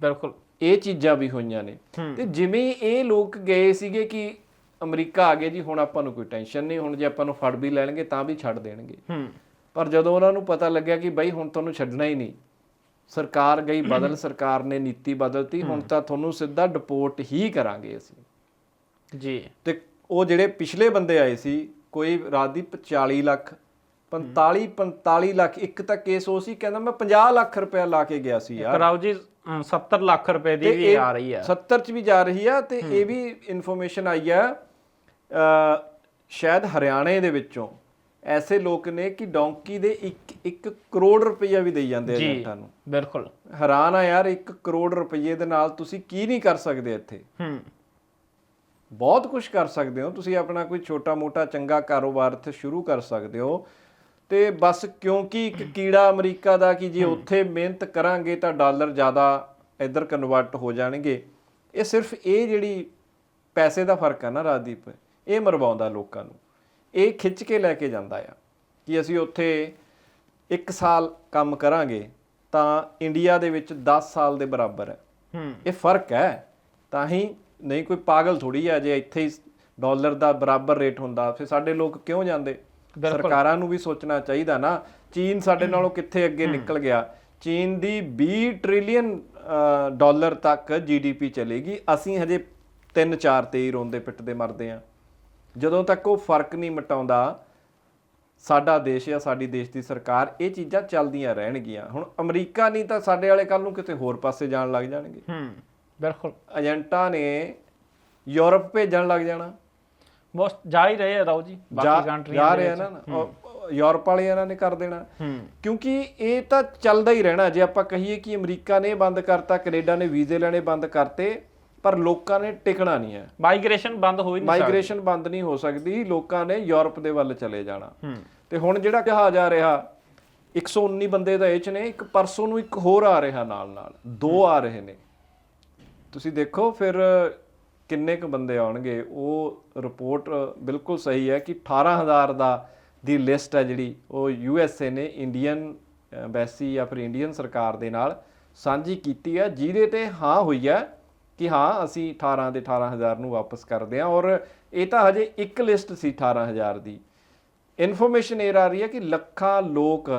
ਬਿਲਕੁਲ। ਇਹ ਚੀਜ਼ਾਂ ਵੀ ਹੋਈਆਂ ਨੇ। ਤੇ ਜਿਵੇਂ ਇਹ ਲੋਕ ਗਏ ਸੀਗੇ ਕਿ ਅਮਰੀਕਾ ਆ ਗਏ ਜੀ ਹੁਣ ਆਪਾਂ ਨੂੰ ਕੋਈ ਟੈਨਸ਼ਨ ਨਹੀਂ ਹੁਣ ਜੇ ਆਪਾਂ ਨੂੰ ਫੜ ਵੀ ਲੈਣਗੇ ਤਾਂ ਵੀ ਛੱਡ ਦੇਣਗੇ। ਹੂੰ। ਪਰ ਜਦੋਂ ਉਹਨਾਂ ਨੂੰ ਪਤਾ ਲੱਗਿਆ ਕਿ ਬਈ ਹੁਣ ਤੁਹਾਨੂੰ ਛੱਡਣਾ ਹੀ ਨਹੀਂ ਸਰਕਾਰ ਗਈ ਬਦਲ ਸਰਕਾਰ ਨੇ ਨੀਤੀ ਬਦਲਤੀ ਹੁਣ ਤਾਂ ਤੁਹਾਨੂੰ ਸਿੱਧਾ ਡਿਪੋਰਟ ਹੀ ਕਰਾਂਗੇ ਅਸੀਂ। ਜੀ। ਤੇ ਉਹ ਜਿਹੜੇ ਪਿਛਲੇ ਬੰਦੇ ਆਏ ਸੀ ਕੋਈ ਰਾਜਦੀਪ 40 ਲੱਖ 45 45 ਲੱਖ ਇੱਕ ਤਾਂ ਕੇਸ ਉਹ ਸੀ ਕਹਿੰਦਾ ਮੈਂ 50 ਲੱਖ ਰੁਪਇਆ ਲਾ ਕੇ ਗਿਆ ਸੀ ਯਾਰ। ਕਰਾਓ ਜੀ ਅ, 70 ਲੱਖ ਰੁਪਏ ਦੀ ਵੀ ਆ ਰਹੀ ਹੈ 70 ਚ ਵੀ ਜਾ ਰਹੀ ਆ ਤੇ ਇਹ ਵੀ ਇਨਫੋਰਮੇਸ਼ਨ ਆਈ ਆ ਅ, ਸ਼ਾਇਦ ਹਰਿਆਣੇ ਦੇ ਵਿੱਚੋਂ। ਐਸੇ ਲੋਕ ਨੇ ਕਿ ਡੌਂਕੀ ਦੇ 1 1 ਕਰੋੜ ਰੁਪਈਆ ਵੀ ਦੇਈ ਜਾਂਦੇ ਆ ਏਜੰਟਾਂ ਨੂੰ। ਬਿਲਕੁਲ। ਹੈਰਾਨ ਆ ਯਾਰ 1 ਕਰੋੜ ਰੁਪਏ ਦੇ ਨਾਲ ਤੁਸੀਂ ਕੀ ਨਹੀਂ ਕਰ ਸਕਦੇ ਇੱਥੇ? ਹੂੰ। ਬਹੁਤ ਕੁਝ ਕਰ ਸਕਦੇ ਹੋ। ਤੁਸੀਂ ਆਪਣਾ ਕੋਈ ਛੋਟਾ-ਮੋਟਾ ਚੰਗਾ ਕਾਰੋਬਾਰ ਇੱਥੇ ਸ਼ੁਰੂ ਕਰ ਸਕਦੇ ਹੋ। ਤੇ ਬਸ ਕਿਉਂਕਿ ਇੱਕ ਕੀੜਾ ਅਮਰੀਕਾ ਦਾ ਕਿ ਜੇ ਉੱਥੇ ਮਿਹਨਤ ਕਰਾਂਗੇ ਤਾਂ ਡਾਲਰ ਜ਼ਿਆਦਾ ਇੱਧਰ ਕਨਵਰਟ ਹੋ ਜਾਣਗੇ। ਇਹ ਸਿਰਫ ਇਹ ਜਿਹੜੀ ਪੈਸੇ ਦਾ ਫ਼ਰਕ ਆ ਨਾ ਰਾਜਦੀਪ ਇਹ ਮਰਵਾਉਂਦਾ ਲੋਕਾਂ ਨੂੰ। ਇਹ ਖਿੱਚ ਕੇ ਲੈ ਕੇ ਜਾਂਦਾ ਆ ਕਿ ਅਸੀਂ ਉੱਥੇ 1 ਸਾਲ ਕੰਮ ਕਰਾਂਗੇ ਤਾਂ ਇੰਡੀਆ ਦੇ ਵਿੱਚ 10 ਸਾਲ ਦੇ ਬਰਾਬਰ ਹੈ। ਹੂੰ। ਇਹ ਫ਼ਰਕ ਹੈ। ਤਾਂ ਹੀ ਨਹੀਂ ਕੋਈ ਪਾਗਲ ਥੋੜੀ ਹੈ ਜੇ ਇੱਥੇ ਹੀ ਡਾਲਰ ਦਾ ਬਰਾਬਰ ਰੇਟ ਹੁੰਦਾ ਫਿਰ ਸਾਡੇ ਲੋਕ ਕਿਉਂ ਜਾਂਦੇ? ਸਰਕਾਰਾਂ ਨੂੰ ਵੀ ਸੋਚਣਾ ਚਾਹੀਦਾ ਨਾ। ਚੀਨ ਸਾਡੇ ਨਾਲੋਂ ਕਿੱਥੇ ਅੱਗੇ ਨਿਕਲ ਗਿਆ? ਚੀਨ ਦੀ 20 ਟ੍ਰਿਲੀਅਨ ਡਾਲਰ ਤੱਕ ਜੀਡੀਪੀ ਚਲੇਗੀ। ਅਸੀਂ ਹਜੇ 3 4 ਤੇ ਹੀ ਰੋਂਦੇ ਪਿੱਟਦੇ ਮਰਦੇ ਆ। ਜਦੋਂ ਤੱਕ ਉਹ ਫ਼ਰਕ ਨਹੀਂ ਮਟਾਉਂਦਾ ਸਾਡਾ ਦੇਸ਼ ਜਾਂ ਸਾਡੀ ਦੇਸ਼ ਦੀ ਸਰਕਾਰ ਇਹ ਚੀਜ਼ਾਂ ਚੱਲਦੀਆਂ ਰਹਿਣਗੀਆਂ। ਹੁਣ ਅਮਰੀਕਾ ਨਹੀਂ ਤਾਂ ਸਾਡੇ ਵਾਲੇ ਕੱਲ ਨੂੰ ਕਿਤੇ ਹੋਰ ਪਾਸੇ ਜਾਣ ਲੱਗ ਜਾਣਗੇ। ਹੂੰ ਬਿਲਕੁਲ। ਏਜੰਟਾਂ ਨੇ ਯੂਰਪ ਭੇਜਣ ਲੱਗ ਜਾਣਾ। ਬਹੁਤ ਜਾ ਹੀ ਰਹੇ ਆ ਰਾਓ ਜੀ ਬਾਕੀ ਕੰਟਰੀਆਂ ਜਾ ਰਿਹਾ ਵਿੱਚ। ਨਾ। ਯੂਰਪ ਵਾਲੇ ਇਹਨਾਂ ਨੇ ਕਰ ਦੇਣਾ। ਹੂੰ। ਕਿਉਂਕਿ ਇਹ ਤਾਂ ਚੱਲਦਾ ਹੀ ਰਹਿਣਾ। ਜੇ ਆਪਾਂ ਕਹੀਏ ਕਿ ਅਮਰੀਕਾ ਨੇ ਬੰਦ ਕਰਤਾ ਕੈਨੇਡਾ ਨੇ ਵੀਜ਼ੇ ਲੈਣੇ ਬੰਦ ਕਰਤੇ ਪਰ ਲੋਕਾਂ ਨੇ ਟਿਕਣਾ ਨਹੀਂ ਹੈ। ਮਾਈਗ੍ਰੇਸ਼ਨ ਬੰਦ ਹੋ ਹੀ ਨਹੀਂ ਸਕਦੀ। ਮਾਈਗ੍ਰੇਸ਼ਨ ਬੰਦ ਨਹੀਂ ਹੋ ਸਕਦੀ ਲੋਕਾਂ ਨੇ ਯੂਰਪ ਦੇ ਵੱਲ ਚਲੇ ਜਾਣਾ। ਤੇ ਹੁਣ ਜਿਹੜਾ ਜਹਾਜ਼ ਆ ਰਿਹਾ 119 ਬੰਦੇ ਦਾ ਇਹ ਚ ਨੇ ਇੱਕ ਪਰਸੋਂ ਨੂੰ ਇੱਕ ਹੋਰ ਆ ਰਿਹਾ ਨਾਲ ਨਾਲ ਦੋ ਆ ਰਹੇ ਨੇ। ਤੁਸੀਂ ਦੇਖੋ ਫਿਰ ਕਿੰਨੇ ਕੁ ਬੰਦੇ ਆਉਣਗੇ ਉਹ ਰਿਪੋਰਟ ਬਿਲਕੁਲ ਸਹੀ ਹੈ ਕਿ 18000 ਦਾ ਦੀ ਲਿਸਟ ਹੈ ਜਿਹੜੀ ਉਹ ਯੂ ਐਸ ਏ ਨੇ ਇੰਡੀਅਨ ਐਮਬੈਸੀ ਜਾਂ ਫਿਰ ਇੰਡੀਅਨ ਸਰਕਾਰ ਦੇ ਨਾਲ ਸਾਂਝੀ ਕੀਤੀ ਹੈ ਜਿਹਦੇ ਤੇ ਹਾਂ ਹੋਈ ਹੈ ਕਿ ਹਾਂ ਅਸੀਂ 18 ਦੇ 18000 ਨੂੰ ਵਾਪਸ ਕਰਦੇ ਹਾਂ ਔਰ ਇਹ ਤਾਂ ਹਜੇ ਇੱਕ ਲਿਸਟ ਸੀ 18000 ਦੀ। ਇਨਫੋਰਮੇਸ਼ਨ ਇਹ ਆ ਰਹੀ ਹੈ ਕਿ ਲੱਖਾਂ ਲੋਕ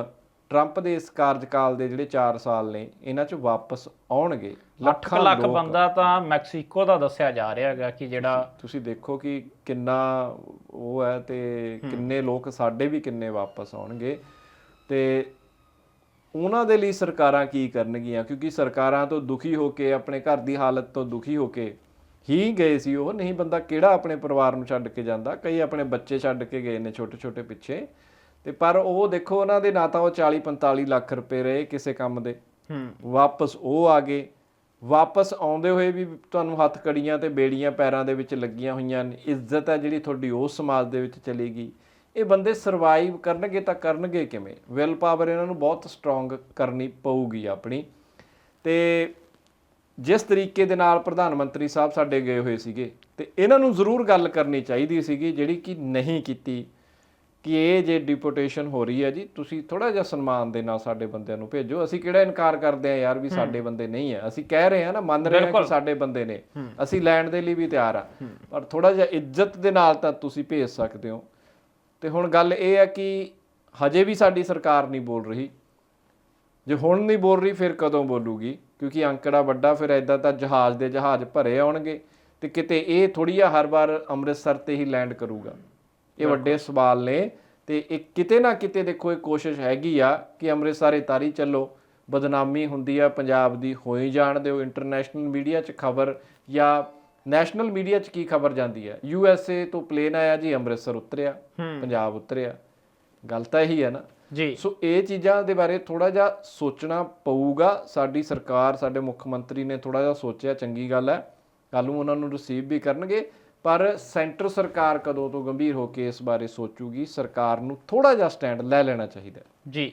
ਟਰੰਪ ਦੇ ਇਸ ਕਾਰਜਕਾਲ ਦੇ ਜਿਹੜੇ 4 ਸਾਲ ਨੇ ਇਹਨਾਂ 'ਚ ਵਾਪਸ ਆਉਣਗੇ। 8 ਲੱਖ ਬੰਦਾ ਤਾਂ ਮੈਕਸੀਕੋ ਦਾ ਦੱਸਿਆ ਜਾ ਰਿਹਾ ਹੈਗਾ ਕਿ ਜਿਹੜਾ ਤੁਸੀਂ ਦੇਖੋ ਕਿ ਕਿੰਨਾ ਉਹ ਹੈ ਤੇ ਕਿੰਨੇ ਲੋਕ ਸਾਡੇ ਵੀ ਕਿੰਨੇ ਵਾਪਸ ਆਉਣਗੇ। ਤੇ ਉਹਨਾਂ ਦੇ ਲਈ ਸਰਕਾਰਾਂ ਕੀ ਕਰਨਗੀਆਂ? ਕਿਉਂਕਿ ਸਰਕਾਰਾਂ ਤੋਂ ਦੁਖੀ ਹੋ ਕੇ ਆਪਣੇ ਘਰ ਦੀ ਹਾਲਤ ਤੋਂ ਦੁਖੀ ਹੋ ਕੇ ਹੀ ਗਏ ਸੀ ਉਹ। ਨਹੀਂ ਬੰਦਾ ਕਿਹੜਾ ਆਪਣੇ ਪਰਿਵਾਰ ਨੂੰ ਛੱਡ ਕੇ ਜਾਂਦਾ? ਕਈ ਆਪਣੇ ਬੱਚੇ ਛੱਡ ਕੇ ਗਏ ਨੇ ਛੋਟੇ ਛੋਟੇ ਪਿੱਛੇ। ਤੇ ਪਰ ਉਹ ਦੇਖੋ ਉਹਨਾਂ ਦੇ ਨਾ ਤਾਂ ਉਹ 40 45 ਲੱਖ ਰੁਪਏ ਰਹੇ ਕਿਸੇ ਕੰਮ ਦੇ। ਹੂੰ। ਵਾਪਸ ਉਹ ਆ ਗਏ। ਵਾਪਸ ਆਉਂਦੇ ਹੋਏ ਵੀ ਤੁਹਾਨੂੰ ਹੱਥ ਕੜੀਆਂ ਤੇ ਬੇੜੀਆਂ ਪੈਰਾਂ ਦੇ ਵਿੱਚ ਲੱਗੀਆਂ ਹੋਈਆਂ ਨੇ। ਇੱਜ਼ਤ ਹੈ ਜਿਹੜੀ ਤੁਹਾਡੀ ਉਸ ਸਮਾਜ ਦੇ ਵਿੱਚ ਚਲੇਗੀ ਇਹ ਬੰਦੇ ਸਰਵਾਈਵ ਕਰਨਗੇ ਤਾਂ ਕਰਨਗੇ ਕਿਵੇਂ? ਵਿਲ ਪਾਵਰ ਇਹਨਾਂ ਨੂੰ ਬਹੁਤ ਸਟਰੋਂਗ ਕਰਨੀ ਪਊਗੀ ਆਪਣੀ। ਤੇ ਜਿਸ ਤਰੀਕੇ ਦੇ ਨਾਲ ਪ੍ਰਧਾਨ ਮੰਤਰੀ ਸਾਹਿਬ ਸਾਡੇ ਗਏ ਹੋਏ ਸੀਗੇ ਤੇ ਇਹਨਾਂ ਨੂੰ ਜ਼ਰੂਰ ਗੱਲ ਕਰਨੀ ਚਾਹੀਦੀ ਸੀਗੀ ਜਿਹੜੀ ਕਿ ਨਹੀਂ ਕੀਤੀ ਕਿ ਇਹ ਜੇ ਡਿਪੋਟੇਸ਼ਨ ਹੋ ਰਹੀ ਹੈ ਜੀ ਤੁਸੀਂ ਥੋੜਾ ਜਿਹਾ ਸਨਮਾਨ ਦੇ ਨਾਲ ਸਾਡੇ ਬੰਦਿਆਂ ਨੂੰ ਭੇਜੋ। ਅਸੀਂ ਕਿਹੜਾ ਇਨਕਾਰ ਕਰਦੇ ਆ ਯਾਰ ਵੀ ਸਾਡੇ ਬੰਦੇ ਨਹੀਂ ਹੈ। ਅਸੀਂ ਕਹਿ ਰਹੇ ਹਾਂ ਨਾ ਮੰਨ ਰਹੇ ਹਾਂ ਕਿ ਸਾਡੇ ਬੰਦੇ ਨੇ। ਅਸੀਂ ਲੈਣ ਦੇ ਲਈ ਵੀ ਤਿਆਰ ਆ ਪਰ ਥੋੜਾ ਜਿਹਾ ਇੱਜ਼ਤ ਦੇ ਨਾਲ ਤਾਂ ਤੁਸੀਂ ਭੇਜ ਸਕਦੇ ਹੋ। ਤੇ ਹੁਣ ਗੱਲ ਇਹ ਹੈ ਕਿ ਹਜੇ ਵੀ ਸਾਡੀ ਸਰਕਾਰ ਨਹੀਂ ਬੋਲ ਰਹੀ। ਜੇ ਹੁਣ ਨਹੀਂ ਬੋਲ ਰਹੀ ਫਿਰ ਕਦੋਂ ਬੋਲੂਗੀ? ਕਿਉਂਕਿ ਅੰਕੜਾ ਵੱਡਾ ਫਿਰ ਐਦਾਂ ਤਾਂ ਜਹਾਜ਼ ਦੇ ਜਹਾਜ਼ ਭਰੇ ਆਉਣਗੇ ਤੇ ਕਿਤੇ ਇਹ ਥੋੜੀ ਆ ਹਰ ਵਾਰ ਅੰਮ੍ਰਿਤਸਰ ਤੇ ਹੀ ਲੈਂਡ ਕਰੂਗਾ। ਇਹ ਵੱਡੇ ਸਵਾਲ ਨੇ ਤੇ ਇਹ ਕਿਤੇ ਨਾ ਕਿਤੇ ਦੇਖੋ ਇਹ ਕੋਸ਼ਿਸ਼ ਹੈਗੀ ਆ ਕਿ ਅੰਮ੍ਰਿਤਸਰ ਇਹ ਤਾਰੀ ਚੱਲੋ। ਬਦਨਾਮੀ ਹੁੰਦੀ ਆ ਪੰਜਾਬ ਦੀ ਹੋਈ ਜਾਣ ਦਿਓ ਇੰਟਰਨੈਸ਼ਨਲ ਮੀਡੀਆ 'ਚ ਖਬਰ ਜਾਂ ਨੈਸ਼ਨਲ ਮੀਡੀਆ 'ਚ ਕੀ ਖਬਰ ਜਾਂਦੀ ਹੈ? ਯੂ ਐਸ ਏ ਤੋਂ ਪਲੇਨ ਆਇਆ ਜੀ ਅੰਮ੍ਰਿਤਸਰ ਉਤਰਿਆ ਪੰਜਾਬ ਉਤਰਿਆ। ਗੱਲ ਤਾਂ ਇਹੀ ਹੈ ਨਾ। ਜੀ। ਸੋ ਇਹ ਚੀਜ਼ਾਂ ਦੇ ਬਾਰੇ ਥੋੜਾ ਜਿਹਾ ਸੋਚਣਾ ਪਊਗਾ। ਸਾਡੀ ਸਰਕਾਰ ਸਾਡੇ ਮੁੱਖ ਮੰਤਰੀ ਨੇ ਥੋੜਾ ਜਿਹਾ ਸੋਚਿਆ ਚੰਗੀ ਗੱਲ ਹੈ। ਕੱਲ ਨੂੰ ਉਹਨਾਂ ਨੂੰ ਰਿਸੀਵ ਵੀ ਕਰਨਗੇ। ਪਰ ਸੈਂਟਰ ਸਰਕਾਰ ਕਦੋਂ ਤੋਂ ਗੰਭੀਰ ਹੋ ਕੇ ਇਸ ਬਾਰੇ ਸੋਚੂਗੀ? ਸਰਕਾਰ ਨੂੰ ਥੋੜਾ ਜਿਹਾ ਸਟੈਂਡ ਲੈ ਲੈਣਾ ਚਾਹੀਦਾ ਜੀ।